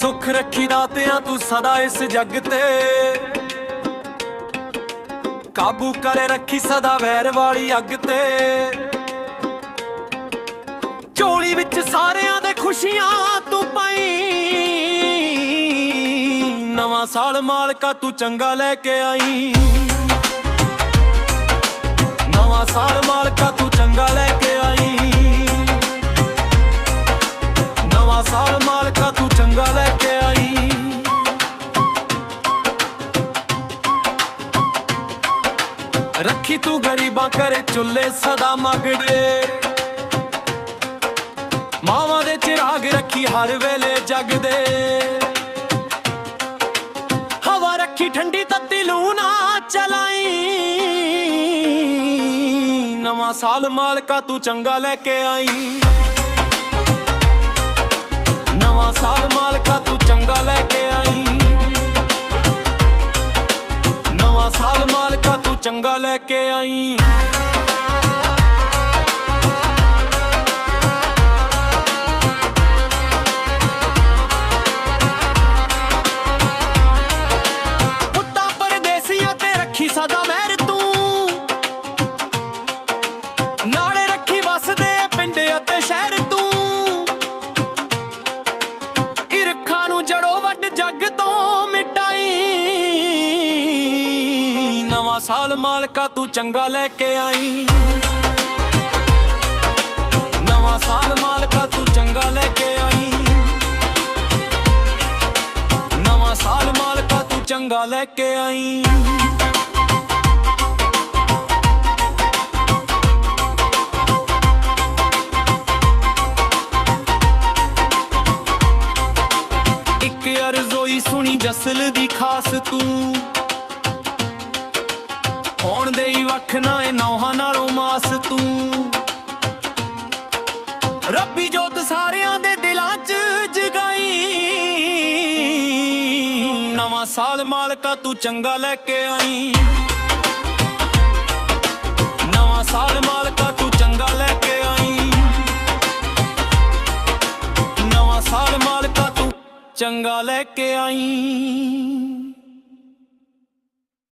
ਸੁਖ ਰੱਖੀ ਦਾਤਿਆਂ ਤੂੰ ਸਦਾ ਇਸ ਜੱਗ ਤੇ। ਕਾਬੂ ਕਰੇ ਰੱਖੀ ਸਦਾ ਵੈਰ ਵਾਲੀ ਅੱਗ ਤੇ। ਝੋਲੀ ਵਿੱਚ ਸਾਰਿਆਂ ਦੇ ਖੁਸ਼ੀਆਂ ਤੂੰ ਪਾਈ। ਨਵਾਂ ਸਾਲ ਮਾਲਕਾ ਤੂੰ ਚੰਗਾ ਲੈ ਕੇ ਆਈ। ਰੱਖੀ ਤੂੰ ਗਰੀਬਾਂ ਕਰੇ ਚੁੱਲੇ ਸਦਾ ਮਗੜੇ। ਮਾਵਾਂ ਦੇ ਚਿਰਾਗ ਰੱਖੀ ਹਰ ਵੇਲੇ ਜਗਦੇ। ਹਵਾ ਰੱਖੀ ਠੰਡੀ ਤੱਤੀ ਲੂ ਨਾ ਚਲਾਈ। ਨਵਾਂ ਸਾਲ ਮਾਲਕਾ ਤੂੰ ਚੰਗਾ ਲੈ ਕੇ ਆਈ। ਨਵਾਂ ਸਾਲ ਮਾਲਕਾ ਲੈ ਕੇ ਆਈ। ਪੁੱਤਾਂ ਪਰਦੇਸੀਆਂ ਤੇ ਰੱਖੀ ਸਦਾ ਮਹਿਰ ਤੂੰ। ਨਾਲੇ ਰੱਖੀ ਵਸਦੇ ਪਿੰਡ ਅਤੇ ਸ਼ਹਿਰ ਤੂੰ। ਇਰਖਾਂ ਨੂੰ ਜੜੋ ਵੱਡ ਜੱਗ ਤੋਂ ਨਵਾਂ ਸਾਲ ਮਾਲਕਾ, ਤੂੰ ਚੰਗਾ ਲੈ ਕੇ ਆਈ। ਨਵਾਂ ਸਾਲ ਮਾਲਕਾ, ਤੂੰ ਚੰਗਾ ਲੈ ਕੇ ਆਈ। ਨਵਾਂ ਸਾਲ ਮਾਲਕਾ, ਤੂੰ ਚੰਗਾ ਲੈ ਕੇ ਆਈ। ਇੱਕ ਅਰਜ਼ੋਈ ਸੁਣੀ ਜਸਲ ਦੀ ਖਾਸ ਤੂੰ। ਹੋਣ ਦੇ ਹੀ ਵੱਖ ਨਾ ਇਹ ਨੌਹਾਂ ਨਾਲੋਂ ਮਾਸ ਤੂੰ। ਰੱਬੀ ਜੋਤ ਸਾਰਿਆਂ ਦੇ ਦਿਲਾਂ 'ਚ ਜਗਾਈ। ਨਵਾਂ ਸਾਲ ਮਾਲਕਾ ਤੂੰ ਚੰਗਾ ਲੈ ਕੇ ਆਈ। ਨਵਾਂ ਸਾਲ ਮਾਲਕਾ ਤੂੰ ਚੰਗਾ ਲੈ ਕੇ ਆਈ। ਨਵਾਂ ਸਾਲ ਮਾਲਕਾ ਤੂੰ ਚੰਗਾ ਲੈ ਕੇ ਆਈ।